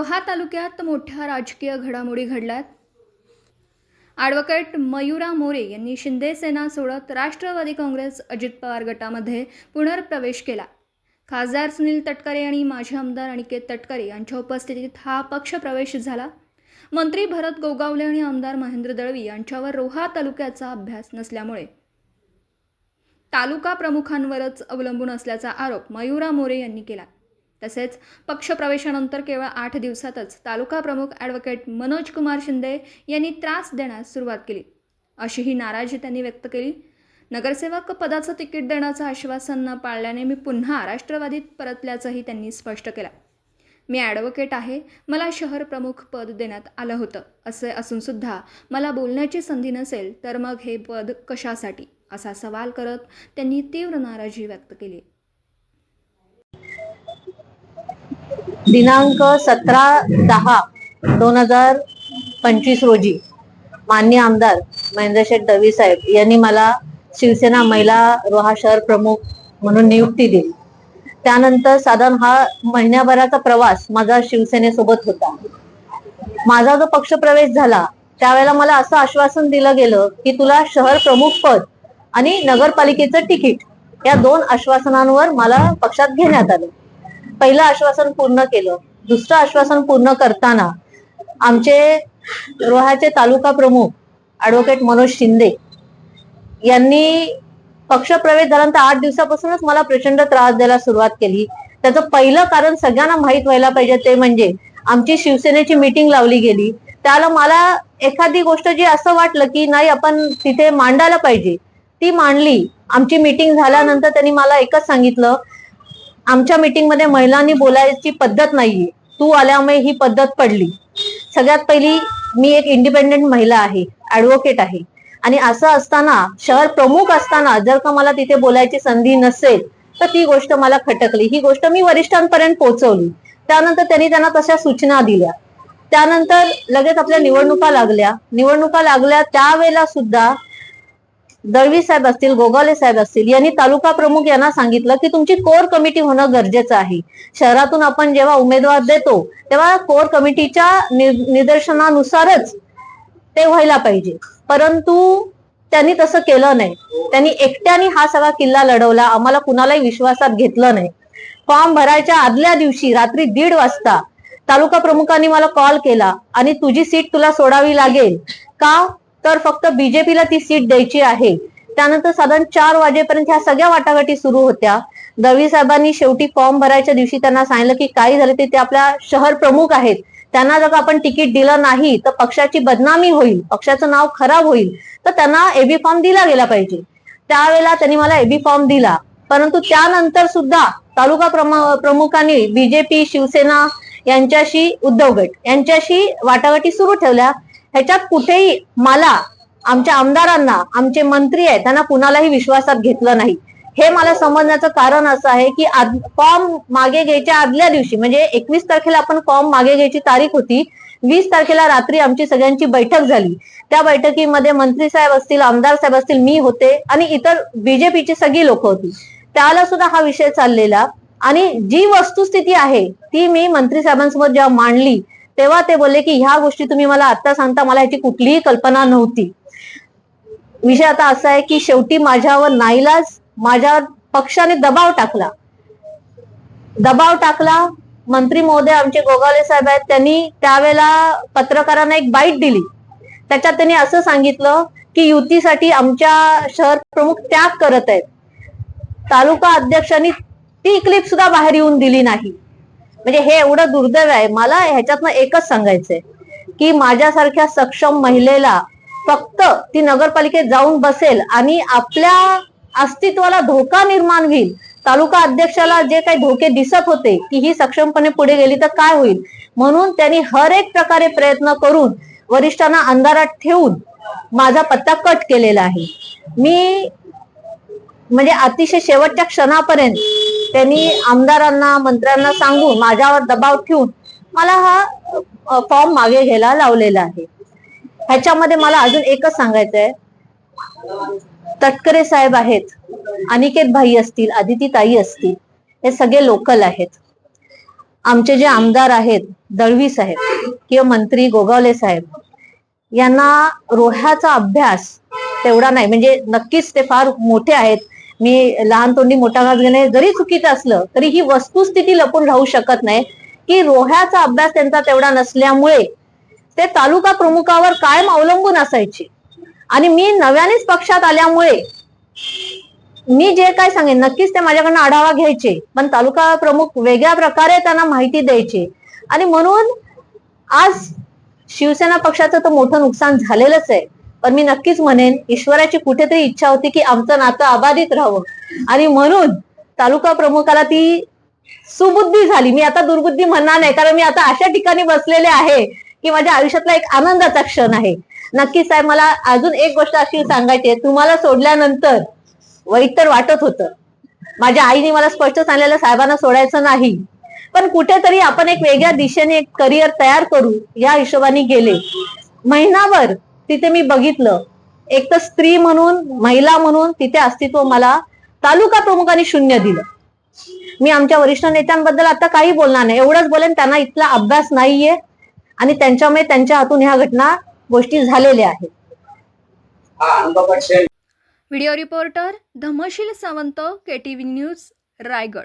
रोहा तालुक्यात मोठ्या राजकीय घडामोडी घडल्यात. ॲडव्होकेट मयुरा मोरे यांनी शिंदे सेना सोडत राष्ट्रवादी काँग्रेस अजित पवार गटामध्ये पुनर्प्रवेश केला. खासदार सुनील तटकरे आणि माजी आमदार अनिकेत तटकरे यांच्या उपस्थितीत हा पक्षप्रवेश झाला. मंत्री भरत गोगावले आणि आमदार महेंद्र दळवी यांच्यावर रोहा तालुक्याचा अभ्यास नसल्यामुळे. तालुका प्रमुखांवरच अवलंबून असल्याचा आरोप मयुरा मोरे यांनी केला. तसेच पक्षप्रवेशानंतर केवळ आठ दिवसातच तालुका प्रमुख ॲडव्होकेट मनोज कुमार शिंदे यांनी त्रास देण्यास सुरुवात केली. अशीही नाराजी त्यांनी व्यक्त केली. नगरसेवक पदाचं तिकीट देण्याचं आश्वासन न पाळल्याने मी पुन्हा राष्ट्रवादीत परतल्याचंही त्यांनी स्पष्ट केलं. मी ॲडव्होकेट आहे मला शहर प्रमुख पद देण्यात आलं होतं असे असूनसुद्धा मला बोलण्याची संधी नसेल तर मग हे पद कशासाठी? असा सवाल करत त्यांनी तीव्र नाराजी व्यक्त केली. दिनांक सतरा दहा दोन हजार पंचवीस रोजी मान्य आमदार महेंद्र शेठ दवी साहेब यांनी मला शिवसेना महिला रोहा शहर प्रमुख म्हणून नियुक्ती दिली. त्यानंतर साधारण हा महिन्याभराचा प्रवास माझा शिवसेनेसोबत होता. माझा जो पक्षप्रवेश झाला त्यावेळेला मला असं आश्वासन दिलं गेलं की तुला शहर प्रमुख पद आणि नगरपालिकेचं तिकीट या दोन आश्वासनांवर मला पक्षात घेण्यात आलं. पहिलं आश्वासन पूर्ण केलं. दुसरं आश्वासन पूर्ण करताना आमचे रोहाचे तालुका प्रमुख ऍडव्होकेट मनोज शिंदे यांनी पक्षप्रवेश झाल्यानंतर आठ दिवसापासूनच मला प्रचंड त्रास द्यायला सुरुवात केली. त्याचं पहिलं कारण सगळ्यांना माहीत व्हायला पाहिजे ते म्हणजे आमची शिवसेनेची मीटिंग लावली गेली. त्याला मला एखादी गोष्ट जी असं वाटलं की नाही आपण तिथे मांडायला पाहिजे. ती मांडली. आमची मीटिंग झाल्यानंतर त्यांनी मला एकच सांगितलं आमच्या मीटिंगमध्ये महिलांनी बोलायची पद्धत नाहीये. तू आल्यामुळे ही पद्धत पडली. सगळ्यात पहिली मी एक इंडिपेंडेंट महिला आहे ऍडव्होकेट आहे. आणि असं असताना शहर प्रमुख असताना जर का मला तिथे बोलायची संधी नसेल तर ती गोष्ट मला खटकली. ही गोष्ट मी वरिष्ठांपर्यंत पोहोचवली. त्यानंतर त्यांनी त्यांना तशा सूचना दिल्या. त्यानंतर लगेच आपल्या निवडणुका लागल्या. निवडणुका लागल्या त्यावेळेला सुद्धा दळवी साहेब असतील गोगावले साहेब असतील यांनी तालुका प्रमुख यांना सांगितलं की तुमची कोर कमिटी होणं गरजेचं आहे. शहरातून आपण जेव्हा उमेदवार देतो तेव्हा कोर कमिटीच्या निदर्शनानुसारच ते व्हायला पाहिजे. परंतु त्यांनी तसं केलं नाही. त्यांनी एकट्याने हा सगळा किल्ला लढवला आम्हाला कुणालाही विश्वासात घेतलं नाही. फॉर्म भरायच्या आदल्या दिवशी रात्री दीड वाजता तालुका प्रमुखांनी मला कॉल केला आणि तुझी सीट तुला सोडावी लागेल का? तर फक्त बीजेपीला ती सीट द्यायची आहे. त्यानंतर साधारण चार वाजेपर्यंत ह्या सगळ्या वाटाघाटी सुरू होत्या. दळवी साहेबांनी शेवटी फॉर्म भरायच्या दिवशी त्यांना सांगितलं की काही झालं ते ते आपल्या शहर प्रमुख आहेत. त्यांना जर आपण तिकीट दिलं नाही तर पक्षाची बदनामी होईल पक्षाचं नाव खराब होईल तर त्यांना एबी फॉर्म दिला गेला पाहिजे. त्यावेळेला त्यांनी मला एबी फॉर्म दिला. परंतु त्यानंतर सुद्धा तालुका प्रमुखांनी बीजेपी शिवसेना यांच्याशी उद्धव गट यांच्याशी वाटाघाटी सुरू ठेवल्या. ह्याच्यात कुठेही मला आमच्या आमदारांना आमचे मंत्री आहेत त्यांना कुणालाही विश्वासात घेतलं नाही. हे मला समजण्याचं कारण असं आहे की फॉर्म मागे घ्यायच्या आदल्या दिवशी म्हणजे एकवीस तारखेला आपण फॉर्म मागे घ्यायची तारीख होती वीस तारखेला रात्री आमची सगळ्यांची बैठक झाली. त्या बैठकीमध्ये मंत्री साहेब असतील आमदार साहेब असतील मी होते आणि इतर बीजेपीची सगळी लोक होती. त्याला सुद्धा हा विषय चाललेला आणि जी वस्तुस्थिती आहे ती मी मंत्री साहेबांसमोर जेव्हा मांडली तेव्हा ते बोलले की ह्या गोष्टी तुम्ही मला आता सांगता मला ह्याची कुठलीही कल्पना नव्हती. विषय आता असा आहे की शेवटी माझ्यावर नाईलाज माझ्या पक्षाने दबाव टाकला. दबाव टाकला. मंत्री महोदय आमचे गोगावले साहेब आहेत त्यांनी त्यावेळेला पत्रकारांना एक बाईट दिली. त्याच्यात त्यांनी असं सांगितलं की युतीसाठी आमच्या शहर प्रमुख त्याग करत आहेत. तालुका अध्यक्षांनी ती क्लिप सुद्धा बाहेर येऊन दिली नाही. म्हणजे हे एवढं दुर्दैव आहे. मला ह्याच्यातनं एकच सांगायचंय की माझ्यासारख्या सक्षम महिलेला फक्त ती नगरपालिकेत जाऊन बसेल आणि आपल्या अस्तित्वाला धोका निर्माण होईल. तालुका अध्यक्षाला जे काही धोके दिसत होते की ही सक्षमपणे पुढे गेली तर काय होईल? म्हणून त्यांनी हर एक प्रकारे प्रयत्न करून वरिष्ठांना अंधारात ठेवून माझा पत्ता कट केलेला आहे. मी म्हणजे अतिशय शेवटच्या क्षणापर्यंत त्यांनी आमदारांना मंत्र्यांना सांगून माझ्यावर दबाव ठेवून मला हा फॉर्म मागे घ्यायला लावलेला आहे. ह्याच्यामध्ये मला अजून एकच सांगायचं आहे तटकरे साहेब आहेत अनिकेत भाई असतील आदिती ताई असतील हे सगळे लोकल आहेत. आमचे जे आमदार आहेत दळवी साहेब किंवा मंत्री गोगावले साहेब यांना रोह्याचा अभ्यास तेवढा नाही. म्हणजे नक्कीच ते फार मोठे आहेत. मी लहान तोंडी मोठा घास घेणे जरी चुकीचं असलं तरी ही वस्तुस्थिती लपून राहू शकत नाही. की रोह्याचा अभ्यास त्यांचा तेवढा नसल्यामुळे ते तालुका प्रमुखावर कायम अवलंबून असायचे. आणि मी नव्यानेच पक्षात आल्यामुळे मी जे काय सांगेन नक्कीच ते माझ्याकडनं आढावा घ्यायचे पण तालुका प्रमुख वेगळ्या प्रकारे त्यांना माहिती द्यायची. आणि म्हणून आज शिवसेना पक्षाचं तर मोठं नुकसान झालेलंच आहे. पण मी नक्कीच म्हणेन ईश्वराची कुठेतरी इच्छा होती की आमचं नातं अबाधित राहावं. आणि म्हणून तालुका प्रमुखाला ती सुबुद्धी झाली. मी आता दुर्बुद्धी म्हणणार नाही कारण मी आता अशा ठिकाणी बसलेले आहे की माझ्या आयुष्यातला एक आनंदाचा क्षण आहे. नक्कीच साहेब मला अजून एक गोष्ट अशी सांगायची आहे. तुम्हाला सोडल्यानंतर वाईट तर वाटत होतं. माझ्या आईने मला स्पष्ट सांगलेलं साहेबांना सोडायचं नाही. पण कुठेतरी आपण एक वेगळ्या दिशेने एक करिअर तयार करू या हिशोबाने गेले. महिनाभर तिथे मी बघितलं. एक तर स्त्री म्हणून महिला म्हणून तिथे अस्तित्व मला तालुका प्रमुखांनी शून्य दिलं. मी आमच्या वरिष्ठ नेत्यांबद्दल आता काही बोलणार नाही. एवढंच बोलेन त्यांना इथला अभ्यास नाहीये आणि त्यांच्यामुळे त्यांच्या हातून ह्या घटना गोष्टी झालेल्या आहेत. Video reporter Dhamsheel Sawant K T V news Raigad.